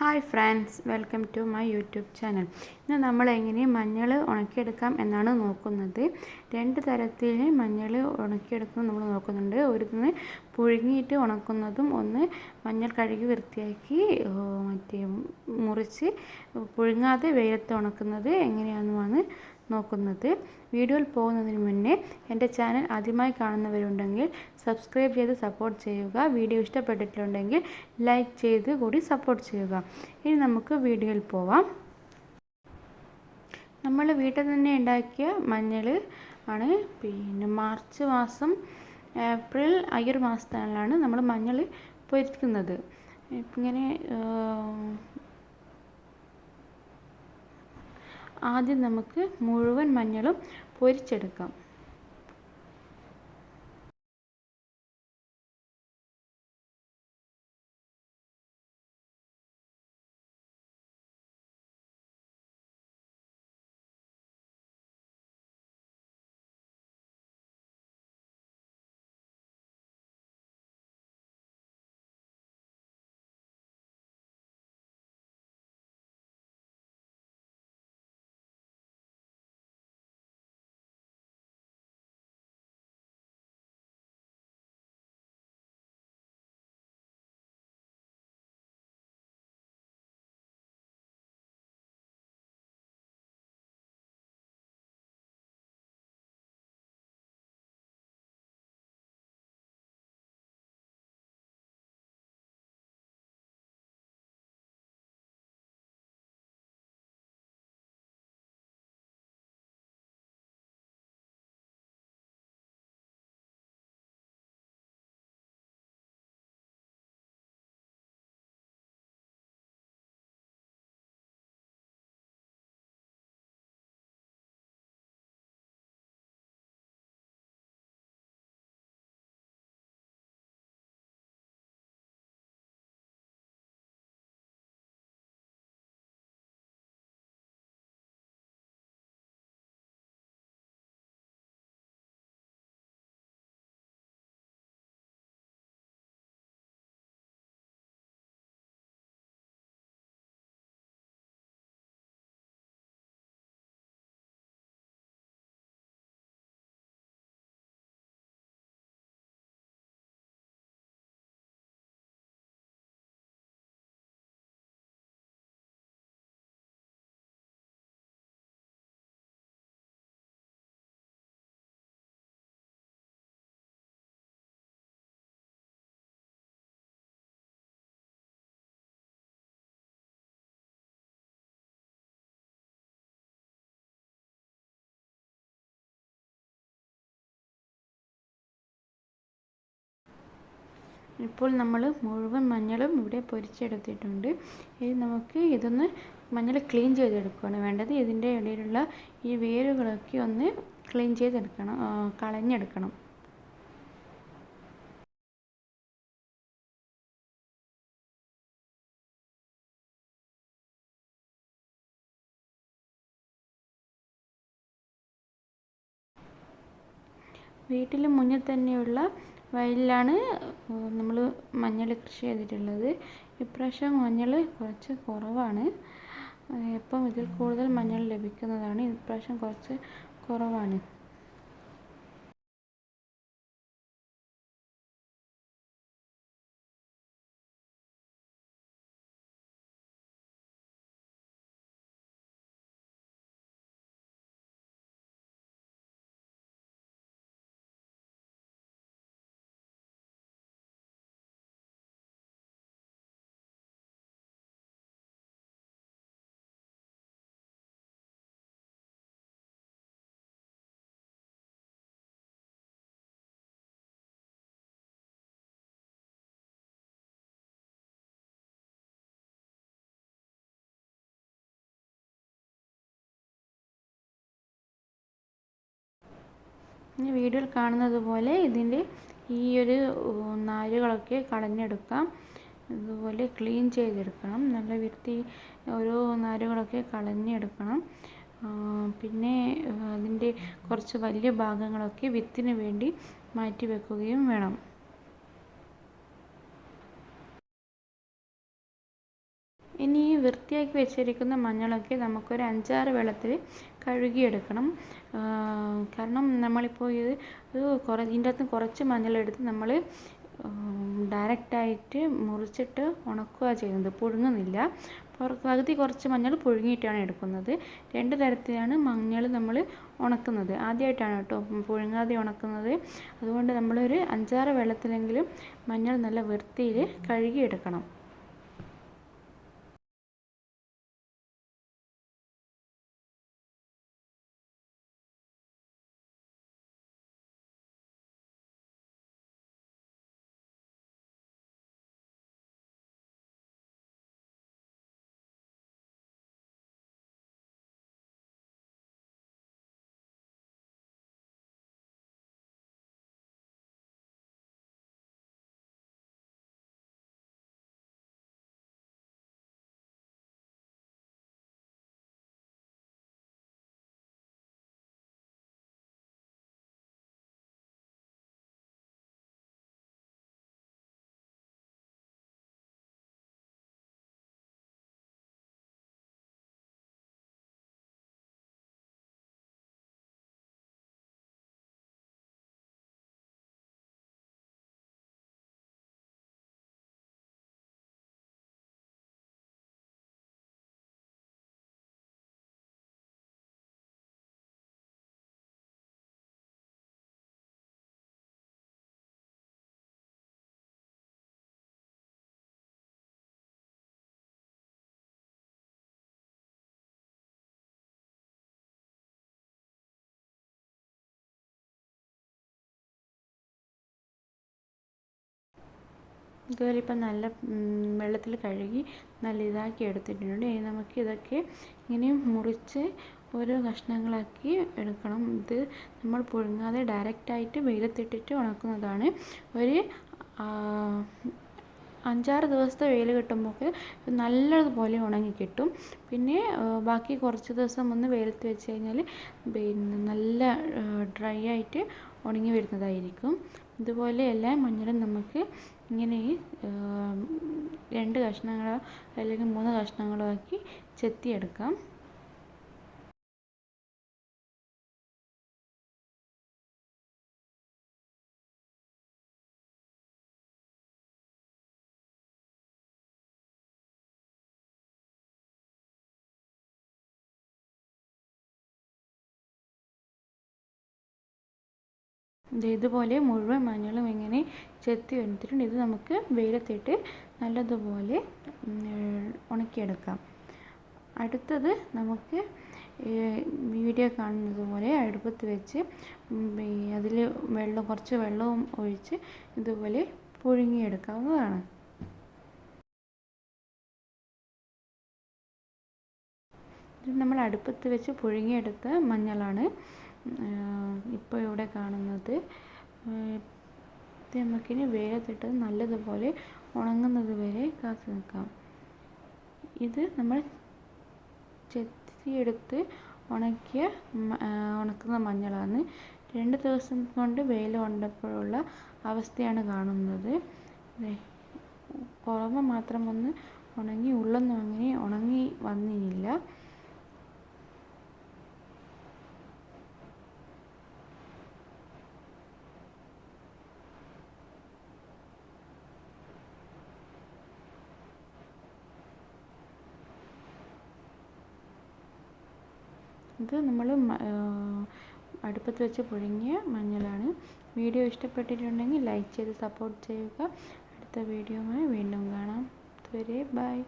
Hi friends welcome to my YouTube channel ഇന്ന് നമ്മൾ എങ്ങനെ മഞ്ഞൾ ഉണക്കിയെടുക്കാം എന്നാണ് നോക്കുന്നത്. രണ്ട് തരത്തിൽ മഞ്ഞൾ ഉണക്കിയെടുക്കുന്നത് നമ്മൾ നോക്കുന്നുണ്ട്. ഒരുന്ന് പുഴുങ്ങിയിട്ട് ഉണക്കുന്നതും ഒന്ന് മഞ്ഞൾ കഴുകി വൃത്തിയാക്കി മറ്റേ മുറിച്ച് പുഴുങ്ങാതെ വെയിലത്ത് ഉണക്കുന്നത് എങ്ങനെയാണെന്നുമാണ് നോക്കുന്നത്. വീഡിയോയിൽ പോകുന്നതിന് മുന്നേ എന്റെ ചാനൽ ആദ്യമായി കാണുന്നവരുണ്ടെങ്കിൽ സബ്സ്ക്രൈബ് ചെയ്ത് സപ്പോർട്ട് ചെയ്യുക. വീഡിയോ ഇഷ്ടപ്പെട്ടിട്ടുണ്ടെങ്കിൽ ലൈക്ക് ചെയ്ത് കൂടി സപ്പോർട്ട് ചെയ്യുക. ഇനി നമുക്ക് വീഡിയോയിൽ പോവാം. നമ്മൾ വീട്ടിൽ തന്നെ ഉണ്ടാക്കിയ മഞ്ഞൾ ആണ്. പിന്നെ മാർച്ച് മാസം ഏപ്രിൽ ഒരു മാസത്തിലാണ് നമ്മൾ മഞ്ഞൾ പൊരിക്കുന്നത്. ഇങ്ങനെ ആദ്യം നമുക്ക് മുഴുവൻ മഞ്ഞളും പൊരിച്ചെടുക്കാം. ഇപ്പോൾ നമ്മൾ മുഴുവൻ മഞ്ഞളും ഇവിടെ പൊരിച്ചെടുത്തിട്ടുണ്ട്. ഇനി നമുക്ക് ഇതൊന്ന് മഞ്ഞൾ ക്ലീൻ ചെയ്തെടുക്കുകയാണ് വേണ്ടത്. ഇതിന്റെ ഇടയിലുള്ള ഈ വേരുകളൊക്കെ ഒന്ന് ക്ലീൻ ചെയ്തെടുക്കണം കളഞ്ഞെടുക്കണം. വീട്ടിൽ മുന്നിൽ തന്നെയുള്ള വയലിലാണ് നമ്മൾ മഞ്ഞൾ കൃഷി ചെയ്തിട്ടുള്ളത്. ഇപ്രാവശ്യം മഞ്ഞൾ കുറച്ച് കുറവാണ്. എപ്പം ഇതിൽ കൂടുതൽ മഞ്ഞൾ ലഭിക്കുന്നതാണ് ഇപ്രാവശ്യം കുറച്ച് കുറവാണ്. വീഡിയോയിൽ കാണുന്നത് പോലെ ഇതിന്റെ ഈ ഒരു നാരുകളൊക്കെ കളഞ്ഞെടുക്കാം അതുപോലെ ക്ലീൻ ചെയ്തെടുക്കണം. നല്ല വൃത്തി ഓരോ നാരുകളൊക്കെ കളഞ്ഞെടുക്കണം പിന്നെ അതിന്റെ കുറച്ച് വലിയ ഭാഗങ്ങളൊക്കെ വിത്തിന് വേണ്ടി മാറ്റി വെക്കുകയും വേണം. ഇനി ഈ വൃത്തിയാക്കി വെച്ചിരിക്കുന്ന മഞ്ഞളൊക്കെ നമുക്കൊരു അഞ്ചാറ് വെള്ളത്തിൽ കഴുകിയെടുക്കണം. കാരണം നമ്മളിപ്പോൾ ഇത് ഇത് കുറ ഇതിന്റെ അകത്ത് കുറച്ച് മഞ്ഞളെടുത്ത് നമ്മൾ ഡയറക്റ്റായിട്ട് മുറിച്ചിട്ട് ഉണക്കുക ചെയ്യുന്നത്. പുഴുങ്ങുന്നില്ല. പകുതി കുറച്ച് മഞ്ഞൾ പുഴുങ്ങിയിട്ടാണ് എടുക്കുന്നത്. രണ്ട് തരത്തിലാണ് മഞ്ഞൾ നമ്മൾ ഉണക്കുന്നത്. ആദ്യമായിട്ടാണ് കേട്ടോ പുഴുങ്ങാതെ ഉണക്കുന്നത്. അതുകൊണ്ട് നമ്മളൊരു അഞ്ചാറ് വെള്ളത്തിലെങ്കിലും മഞ്ഞൾ നല്ല വൃത്തിയിൽ കഴുകിയെടുക്കണം. ഇതുപോലെ ഇപ്പം നല്ല വെള്ളത്തിൽ കഴുകി നല്ല ഇതാക്കി എടുത്തിട്ടുണ്ട്. ഇനി നമുക്ക് ഇതൊക്കെ ഇങ്ങനെ മുറിച്ച് ഓരോ കഷ്ണങ്ങളാക്കി എടുക്കണം. ഇത് നമ്മൾ പുഴുങ്ങാതെ ഡയറക്റ്റായിട്ട് വെയിലത്തിട്ടിട്ട് ഉണക്കുന്നതാണ്. ഒരു അഞ്ചാറ് ദിവസത്തെ വെയിൽ കിട്ടുമ്പോൾ നല്ലതുപോലെ ഉണങ്ങി കിട്ടും. പിന്നെ ബാക്കി കുറച്ച് ദിവസം ഒന്ന് വെയിലത്ത് വെച്ച് കഴിഞ്ഞാൽ പിന്നെ നല്ല ഡ്രൈ ആയിട്ട് ഉണങ്ങി വരുന്നതായിരിക്കും. ഇതുപോലെ എല്ലാ മഞ്ഞളും നമുക്ക് ഇങ്ങനെ രണ്ട് കഷ്ണങ്ങളോ അല്ലെങ്കിൽ മൂന്ന് കഷ്ണങ്ങളോ ആക്കി ചെത്തിയെടുക്കാം. ഇതുപോലെ മുഴുവൻ മഞ്ഞളും ഇങ്ങനെ ചെത്തി എടുത്തിട്ടുണ്ട് ഇത് നമുക്ക് വെയിലത്തിട്ട് നല്ലതുപോലെ ഉണക്കിയെടുക്കാം. അടുത്തത് നമുക്ക് വീഡിയോ കാണുന്നത് പോലെ അടുപ്പത്ത് വെച്ച് അതിൽ വെള്ളം കുറച്ച് വെള്ളവും ഒഴിച്ച് ഇതുപോലെ പുഴുങ്ങിയെടുക്കാവുന്നതാണ്. ഇത് നമ്മൾ അടുപ്പത്ത് വെച്ച് പുഴുങ്ങിയെടുത്ത മഞ്ഞളാണ്. ഇപ്പോൾ ഇവിടെ കാണുന്നത് തേമക്കിന് വെയിലത്തിട്ട് നല്ലതുപോലെ ഉണങ്ങുന്നത് വരെ കാത്തു നിൽക്കാം. ഇത് നമ്മൾ ചെത്തിയെടുത്ത് ഉണക്കിയ ഉണക്കുന്ന മഞ്ഞളാണ്. രണ്ട് ദിവസം കൊണ്ട് വെയിൽ കൊണ്ടപ്പോഴുള്ള അവസ്ഥയാണ് കാണുന്നത്. പുറമെ മാത്രം ഒന്ന് ഉണങ്ങി ഉള്ളൊന്നും അങ്ങനെ ഉണങ്ങി വന്നില്ല. ഇത് നമ്മൾ അടുപ്പത്ത് വെച്ച് പുഴുങ്ങിയ മഞ്ഞളാണ്. വീഡിയോ ഇഷ്ടപ്പെട്ടിട്ടുണ്ടെങ്കിൽ ലൈക്ക് ചെയ്ത് സപ്പോർട്ട് ചെയ്യുക. അടുത്ത വീഡിയോയുമായി വീണ്ടും കാണാം. അതുവരെ ബൈ